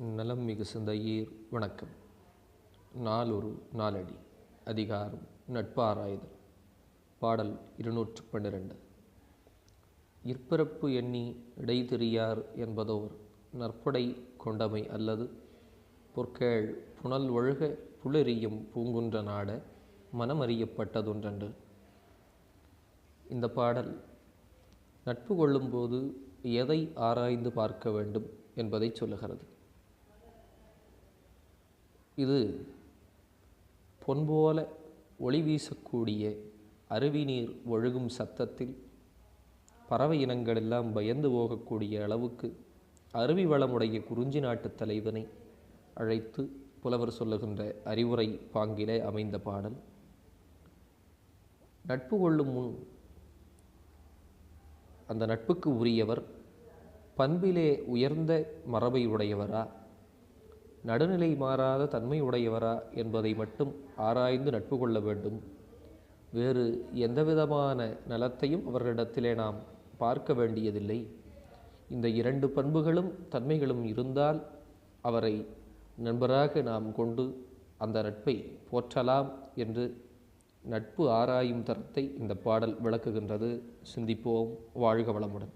நலம் மிகு சிந்தையீர். வணக்கம். நாளொரு நாளடி. அதிகாரம். நட்பாராய்தல். பாடல் இருநூற்று பன்னிரண்டு. இற்பிறப்பு எண்ணி இடைதிரியார் என்பதோர் நற்படை கொண்டமை அல்லது பொற்கேள் புனல் ஒழுக புலெறியும் பூங்குன்ற நாட மனமறியப்பட்டதொன்றன்று. இந்த பாடல் நட்பு கொள்ளும்போது எதை ஆராய்ந்து பார்க்க வேண்டும் என்பதை சொல்லுகிறது. இது பொன்போல ஒளி வீசக்கூடிய அருவி நீர் ஒழுகும் சத்தத்தில் பறவை இனங்கள் எல்லாம் பயந்து போகக்கூடிய அளவுக்கு அருவி வளமுடைய குறிஞ்சி நாட்டுத் தலைவனை அழைத்து புலவர் சொல்லுகின்ற அறிவுரை பாங்கிலே அமைந்த பாடல். நட்பு கொள்ளும் முன் அந்த நட்புக்கு உரியவர் பண்பிலே உயர்ந்த மரபை உடையவரா நடுநிலை மாறாத தன்மை உடையவரா என்பதை மட்டும் ஆராய்ந்து நட்பு கொள்ள வேண்டும். வேறு எந்தவிதமான நலத்தையும் அவர்களிடத்திலே நாம் பார்க்க வேண்டியதில்லை. இந்த இரண்டு பண்புகளும் தன்மைகளும் இருந்தால் அவரை நண்பராக நாம் கொண்டு அந்த நட்பை போற்றலாம் என்று நட்பு ஆராயும் தரத்தை இந்த பாடல் விளக்குகின்றது. சிந்திப்போம். வாழ்க வளமுடன்.